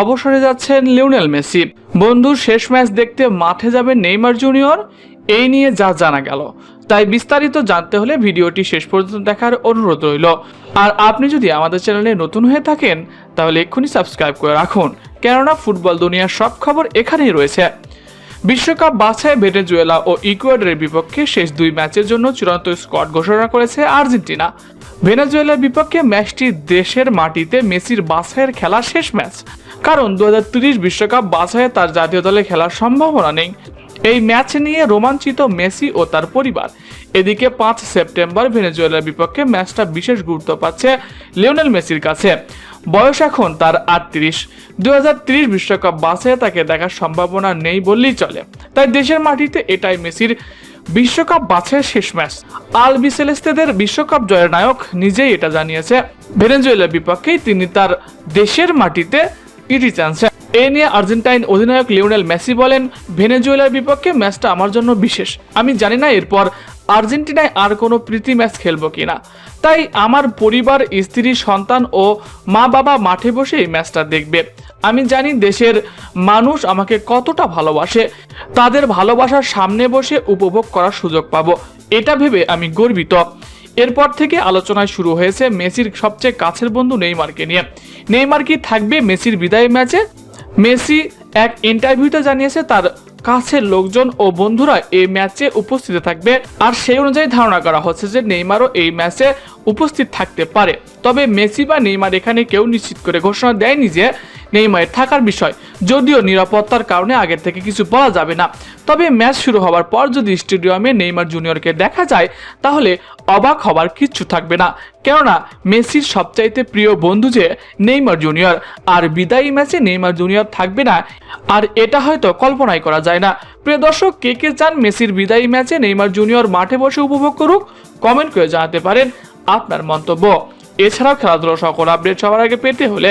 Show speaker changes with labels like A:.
A: অবসরে যাচ্ছেন Lionel Messi. বন্ধুর শেষ ম্যাচ দেখতে মাঠে যাবে নেইমার জুনিয়র। এই নিয়ে যা জানা গেল। তাই বিস্তারিত জানতে হলে ভিডিওটি শেষ পর্যন্ত দেখার অনুরোধ রইল। আর আপনি যদি আমাদের চ্যানেলে নতুন হয়ে থাকেন, তাহলে এক্ষুনি সাবস্ক্রাইব করে রাখুন। কেননা ফুটবল দুনিয়ার সব খবর এখানেই রয়েছে। বিশ্বকাপ বাছাই ভেনেজুয়েলা ও ইকুয়েডরের বিপক্ষে শেষ দুই ম্যাচের জন্য চূড়ান্ত স্কোয়াড ঘোষণা করেছে আর্জেন্টিনা। ভেনেজুয়েলার বিপক্ষে ম্যাচটি দেশের মাটিতে মেসির বাছাইয়ের খেলা শেষ ম্যাচ। কারণ দু বিশ্বকাপ বাছাইয়ে তার জাতীয় দলে খেলার সম্ভাবনা নেই। এই ম্যাচ নিয়ে রোমাঞ্চিত মেসি ও তার পরিবার। এদিকে পাঁচ সেপ্টেম্বর ভেনেজুয়েলার বিপক্ষে ম্যাচটা বিশেষ গুরুত্ব পাচ্ছে লিওনেল মেসির কাছে। বয়স এখন তার আটত্রিশ। দু বিশ্বকাপ বাসে তাকে দেখার সম্ভাবনা নেই বললেই চলে। তাই দেশের মাটিতে এটাই মেসির বিশ্বকাপ বাছাইয়ের শেষ ম্যাচ। আল বিসেলেস্তেদের বিশ্বকাপ জয়ের নায়ক নিজেই এটা জানিয়েছে। ভেনেজুয়েলার বিপক্ষেই তিনি তার দেশের মাটিতে ইটি চান্স এ। নিয়ে আর্জেন্টাইন অধিনায়ক লিওনেল মেসি বলেন, ভেনেজুয়েলার বিপক্ষে ম্যাচটা আমার জন্য বিশেষ। আমি জানি না এরপর আর্জেন্টিনায় আর কোনো প্রীতি ম্যাচ খেলব কিনা। তাই আমার পরিবার, স্ত্রী, সন্তান ও মা বাবা মাঠে বসে এই ম্যাচটা দেখবে। আমি জানি দেশের মানুষ আমাকে কতটা ভালোবাসে। তাদের ভালোবাসার সামনে বসে উপভোগ করার সুযোগ পাবো। এটা ভেবে আমি গর্বিত। এরপর থেকে আলোচনায় শুরু হয়েছে মেসির সবচেয়ে কাছের বন্ধু নেইমারকে নিয়ে। নেইমার কি থাকবে মেসির বিদায় ম্যাচে? মেসি এক ইন্টারভিউতে জানিয়েছে তার কাছের লোকজন ও বন্ধুরা এই ম্যাচে উপস্থিত থাকবে আর সেই অনুযায়ী ধারণা করা হচ্ছে যে নেইমারও এই ম্যাচে উপস্থিত থাকতে পারে। তবে মেসি বা নেইমার এখানে কেউ নিশ্চিত করে ঘোষণা দেয়নি যে নেইমারের থাকার বিষয়। যদিও নিরাপত্তার কারণে আগের থেকে কিছু বলা যাবে না। তবে ম্যাচ শুরু হওয়ার পর যদি স্টেডিয়ামে নেইমার জুনিয়রকে দেখা যায়, তাহলে অবাক হবার কিচ্ছু থাকবে না। কেননা, মেসির সবচাইতে প্রিয় বন্ধু যে নেইমার জুনিয়র। আর বিদায়ী ম্যাচে নেইমার জুনিয়র থাকবে না, আর এটা হয়তো কল্পনাই করা যায় না। প্রিয় দর্শক, কে কে চান মেসির বিদায়ী ম্যাচে নেইমার জুনিয়র মাঠে বসে উপভোগ করুক, কমেন্ট করে জানাতে পারেন আপনার মন্তব্য। এছাড়াও খেলাধুলো সকল আপডেট সবার আগে পেতে হলে